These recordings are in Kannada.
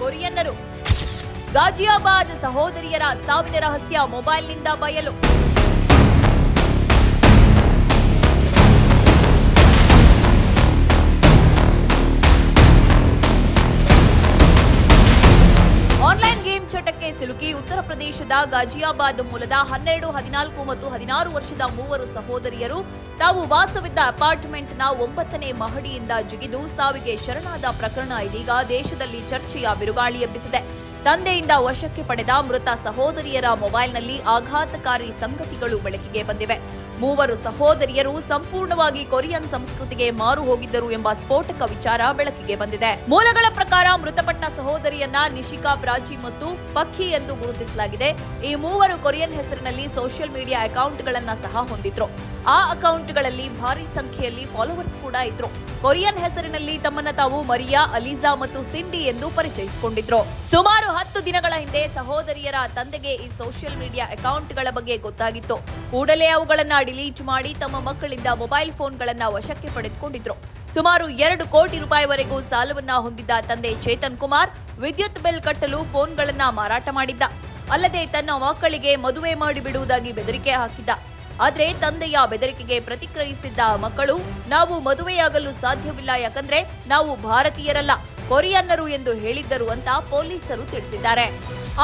ಕೊರಿಯನ್ನರು. ಗಾಜಿಯಾಬಾದ್ ಸಹೋದರಿಯರ ಸಾವಿನ ರಹಸ್ಯ ಮೊಬೈಲ್ನಿಂದ ಬಯಲು. ಚಟಕ್ಕೆ ಸಿಲುಕಿ ಉತ್ತರ ಪ್ರದೇಶದ ಗಾಜಿಯಾಬಾದ್ ಮೂಲದ ಹನ್ನೆರಡು, ಹದಿನಾಲ್ಕು ಮತ್ತು ಹದಿನಾರು ವರ್ಷದ ಮೂವರು ಸಹೋದರಿಯರು ತಾವು ವಾಸವಿದ್ದ ಅಪಾರ್ಟ್ಮೆಂಟ್ನ ಒಂಬತ್ತನೇ ಮಹಡಿಯಿಂದ ಜಿಗಿದು ಸಾವಿಗೆ ಶರಣಾದ ಪ್ರಕರಣ ಇದೀಗ ದೇಶದಲ್ಲಿ ಚರ್ಚೆಯ ಬಿರುಗಾಳಿ ಎಬ್ಬಿಸಿದೆ. ತಂದೆಯಿಂದ ವಶಕ್ಕೆ ಪಡೆದ ಮೃತ ಸಹೋದರಿಯರ ಮೊಬೈಲ್ನಲ್ಲಿ ಆಘಾತಕಾರಿ ಸಂಗತಿಗಳು ಬೆಳಕಿಗೆ ಬಂದಿವೆ. ಮೂವರು ಸಹೋದರಿಯರು ಸಂಪೂರ್ಣವಾಗಿ ಕೊರಿಯನ್ ಸಂಸ್ಕೃತಿಗೆ ಮಾರು ಹೋಗಿದ್ದರು ಎಂಬ ಸ್ಫೋಟಕ ವಿಚಾರ ಬೆಳಕಿಗೆ ಬಂದಿದೆ. ಮೂಲಗಳ ಪ್ರಕಾರ ಮೃತಪಟ್ಟ ಸಹೋದರಿಯನ್ನ ನಿಶಿಕಾ ಪ್ರಾಚಿ ಮತ್ತು ಪಕ್ಕಿ ಎಂದು ಗುರುತಿಸಲಾಗಿದೆ. ಈ ಮೂವರು ಕೊರಿಯನ್ ಹೆಸರಿನಲ್ಲಿ ಸೋಷಿಯಲ್ ಮೀಡಿಯಾ ಅಕೌಂಟ್ಗಳನ್ನ ಸಹ ಹೊಂದಿದ್ರು. ಆ ಅಕೌಂಟ್ಗಳಲ್ಲಿ ಭಾರಿ ಸಂಖ್ಯೆಯಲ್ಲಿ ಫಾಲೋವರ್ಸ್ ಕೂಡ ಇದ್ರು. ಕೊರಿಯನ್ ಹೆಸರಿನಲ್ಲಿ ತಮ್ಮನ್ನ ತಾವು ಮರಿಯಾ, ಅಲಿಜಾ ಮತ್ತು ಸಿಂಡಿ ಎಂದು ಪರಿಚಯಿಸಿಕೊಂಡಿದ್ರು. ಸುಮಾರು ಹತ್ತು ದಿನಗಳ ಹಿಂದೆ ಸಹೋದರಿಯರ ತಂದೆಗೆ ಈ ಸೋಷಿಯಲ್ ಮೀಡಿಯಾ ಅಕೌಂಟ್ಗಳ ಬಗ್ಗೆ ಗೊತ್ತಾಗಿತ್ತು. ಕೂಡಲೇ ಅವುಗಳನ್ನ ಡಿಲೀಟ್ ಮಾಡಿ ತಮ್ಮ ಮಕ್ಕಳಿಂದ ಮೊಬೈಲ್ ಫೋನ್ಗಳನ್ನ ವಶಕ್ಕೆ ಪಡೆದುಕೊಂಡಿದ್ರು. ಸುಮಾರು ಎರಡು ಕೋಟಿ ರೂಪಾಯಿವರೆಗೂ ಸಾಲವನ್ನ ಹೊಂದಿದ್ದ ತಂದೆ ಚೇತನ್ ಕುಮಾರ್ ವಿದ್ಯುತ್ ಬಿಲ್ ಕಟ್ಟಲು ಫೋನ್ಗಳನ್ನ ಮಾರಾಟ ಮಾಡಿದ್ದ. ಅಲ್ಲದೆ ತನ್ನ ಮಕ್ಕಳಿಗೆ ಮದುವೆ ಮಾಡಿಬಿಡುವುದಾಗಿ ಬೆದರಿಕೆ ಹಾಕಿದ್ದ. ಆದರೆ ತಂದೆಯ ಬೆದರಿಕೆಗೆ ಪ್ರತಿಕ್ರಿಯಿಸಿದ್ದ ಮಕ್ಕಳು, ನಾವು ಮದುವೆಯಾಗಲು ಸಾಧ್ಯವಿಲ್ಲ, ಯಾಕಂದ್ರೆ ನಾವು ಭಾರತೀಯರಲ್ಲ, ಕೊರಿಯನ್ನರು ಎಂದು ಹೇಳಿದ್ದರು ಅಂತ ಪೊಲೀಸರು ತಿಳಿಸಿದ್ದಾರೆ.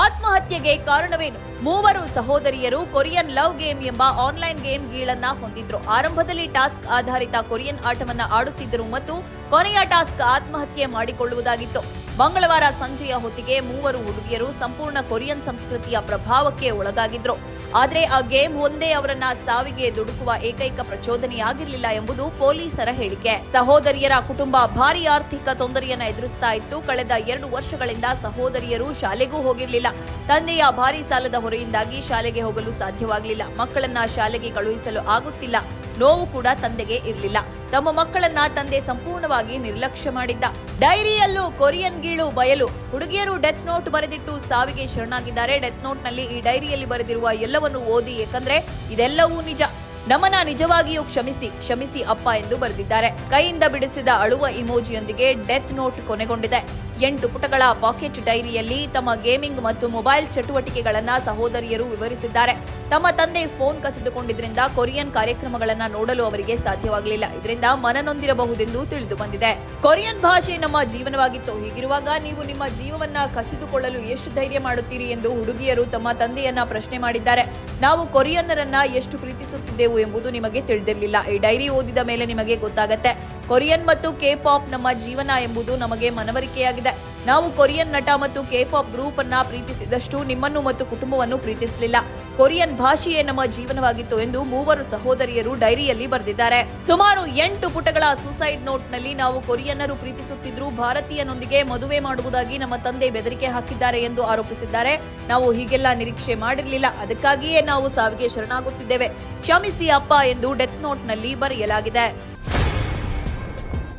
ಆತ್ಮಹತ್ಯೆಗೆ ಕಾರಣವೇನು? ಮೂವರು ಸಹೋದರಿಯರು ಕೊರಿಯನ್ ಲವ್ ಗೇಮ್ ಎಂಬ ಆನ್ಲೈನ್ ಗೇಮ್ ಗೀಳನ್ನ ಹೊಂದಿದ್ರು. ಆರಂಭದಲ್ಲಿ ಟಾಸ್ಕ್ ಆಧಾರಿತ ಕೊರಿಯನ್ ಆಟವನ್ನ ಆಡುತ್ತಿದ್ದರು ಮತ್ತು ಕೊನೆಯ ಟಾಸ್ಕ್ ಆತ್ಮಹತ್ಯೆ ಮಾಡಿಕೊಳ್ಳುವುದಾಗಿತ್ತು. ಮಂಗಳವಾರ ಸಂಜೆಯ ಹೊತ್ತಿಗೆ ಮೂವರು ಹುಡುಗಿಯರು ಸಂಪೂರ್ಣ ಕೊರಿಯನ್ ಸಂಸ್ಕೃತಿಯ ಪ್ರಭಾವಕ್ಕೆ ಒಳಗಾಗಿದ್ರು. ಆದ್ರೆ ಆ ಗೇಮ್ ಒಂದೇ ಅವರನ್ನ ಸಾವಿಗೆ ದುಡುಕುವ ಏಕೈಕ ಪ್ರಚೋದನೆಯಾಗಿರಲಿಲ್ಲ ಎಂಬುದು ಪೊಲೀಸರ ಹೇಳಿಕೆ. ಸಹೋದರಿಯರ ಕುಟುಂಬ ಭಾರಿ ಆರ್ಥಿಕ ತೊಂದರೆಯನ್ನ ಎದುರಿಸ್ತಾ ಇತ್ತು. ಕಳೆದ ಎರಡು ವರ್ಷಗಳಿಂದ ಸಹೋದರಿಯರು ಶಾಲೆಗೂ ಹೋಗಿರಲಿಲ್ಲ. ತಂದೆಯ ಭಾರಿ ಸಾಲದ ಹೊರೆಯಿಂದಾಗಿ ಶಾಲೆಗೆ ಹೋಗಲು ಸಾಧ್ಯವಾಗಲಿಲ್ಲ. ಮಕ್ಕಳನ್ನ ಶಾಲೆಗೆ ಕಳುಹಿಸಲು ಆಗುತ್ತಿಲ್ಲ. ನೋವು ಕೂಡ ತಂದೆಗೆ ಇರಲಿಲ್ಲ. ತಮ್ಮ ಮಕ್ಕಳನ್ನ ತಂದೆ ಸಂಪೂರ್ಣವಾಗಿ ನಿರ್ಲಕ್ಷ್ಯ ಮಾಡಿದ್ದ. ಡೈರಿಯಲ್ಲೂ ಕೊರಿಯನ್ ಗೀಳು ಬಯಲು. ಹುಡುಗಿಯರು ಡೆತ್ ನೋಟ್ ಬರೆದಿಟ್ಟು ಸಾವಿಗೆ ಶರಣಾಗಿದ್ದಾರೆ. ಡೆತ್ ನೋಟ್ನಲ್ಲಿ ಈ ಡೈರಿಯಲ್ಲಿ ಬರೆದಿರುವ ಎಲ್ಲವನ್ನು ಓದಿ ಏಕೆಂದ್ರೆ ಇದೆಲ್ಲವೂ ನಿಜ. ನಮನ ನಿಜವಾಗಿಯೂ ಕ್ಷಮಿಸಿ ಕ್ಷಮಿಸಿ ಅಪ್ಪ ಎಂದು ಬರೆದಿದ್ದಾರೆ. ಕೈಯಿಂದ ಬಿಡಿಸಿದ ಅಳುವ ಇಮೋಜಿಯೊಂದಿಗೆ ಡೆತ್ ನೋಟ್ ಕೊನೆಗೊಂಡಿದೆ. ಎಂಟು ಪುಟಗಳ ಪಾಕೆಟ್ ಡೈರಿಯಲ್ಲಿ ತಮ್ಮ ಗೇಮಿಂಗ್ ಮತ್ತು ಮೊಬೈಲ್ ಚಟುವಟಿಕೆಗಳನ್ನು ಸಹೋದರಿಯರು ವಿವರಿಸಿದ್ದಾರೆ. ತಮ್ಮ ತಂದೆ ಫೋನ್ ಕಸಿದುಕೊಂಡಿದ್ದರಿಂದ ಕೊರಿಯನ್ ಕಾರ್ಯಕ್ರಮಗಳನ್ನು ನೋಡಲು ಅವರಿಗೆ ಸಾಧ್ಯವಾಗಲಿಲ್ಲ. ಇದರಿಂದ ಮನನೊಂದಿರಬಹುದೆಂದು ತಿಳಿದು ಬಂದಿದೆ ಕೊರಿಯನ್ ಭಾಷೆ ನಮ್ಮ ಜೀವನವಾಗಿತ್ತು. ಹೀಗಿರುವಾಗ ನೀವು ನಿಮ್ಮ ಜೀವವನ್ನ ಕಸಿದುಕೊಳ್ಳಲು ಎಷ್ಟು ಧೈರ್ಯ ಮಾಡುತ್ತೀರಿ ಎಂದು ಹುಡುಗಿಯರು ತಮ್ಮ ತಂದೆಯನ್ನ ಪ್ರಶ್ನೆ ಮಾಡಿದ್ದಾರೆ. ನಾವು ಕೊರಿಯನ್ನರನ್ನ ಎಷ್ಟು ಪ್ರೀತಿಸುತ್ತಿದ್ದೆವು ಎಂಬುದು ನಿಮಗೆ ತಿಳಿದಿರಲಿಲ್ಲ. ಈ ಡೈರಿ ಓದಿದ ಮೇಲೆ ನಿಮಗೆ ಗೊತ್ತಾಗತ್ತೆ. ಕೊರಿಯನ್ ಮತ್ತು ಕೆ ಪಾಪ್ ನಮ್ಮ ಜೀವನ ಎಂಬುದು ನಮಗೆ ಮನವರಿಕೆಯಾಗಿದೆ. ನಾವು ಕೊರಿಯನ್ ನಟ ಮತ್ತು ಕೆ ಪಾಪ್ ಗ್ರೂಪ್ ಅನ್ನ ಪ್ರೀತಿಸಿದಷ್ಟು ನಿಮ್ಮನ್ನು ಮತ್ತು ಕುಟುಂಬವನ್ನು ಪ್ರೀತಿಸಲಿಲ್ಲ. ಕೊರಿಯನ್ ಭಾಷೆಯೇ ನಮ್ಮ ಜೀವನವಾಗಿತ್ತು ಎಂದು ಮೂವರು ಸಹೋದರಿಯರು ಡೈರಿಯಲ್ಲಿ ಬರೆದಿದ್ದಾರೆ. ಸುಮಾರು ಎಂಟು ಪುಟಗಳ ಸೂಸೈಡ್ ನೋಟ್ನಲ್ಲಿ ನಾವು ಕೊರಿಯನ್ನರು ಪ್ರೀತಿಸುತ್ತಿದ್ರು ಭಾರತೀಯನೊಂದಿಗೆ ಮದುವೆ ಮಾಡುವುದಾಗಿ ನಮ್ಮ ತಂದೆ ಬೆದರಿಕೆ ಹಾಕಿದ್ದಾರೆ ಎಂದು ಆರೋಪಿಸಿದ್ದಾರೆ. ನಾವು ಹೀಗೆಲ್ಲ ನಿರೀಕ್ಷೆ ಮಾಡಿರಲಿಲ್ಲ. ಅದಕ್ಕಾಗಿಯೇ ನಾವು ಸಾವಿಗೆ ಶರಣಾಗುತ್ತಿದ್ದೇವೆ. ಕ್ಷಮಿಸಿ ಅಪ್ಪ ಎಂದು ಡೆತ್ ನೋಟ್ನಲ್ಲಿ ಬರೆಯಲಾಗಿದೆ.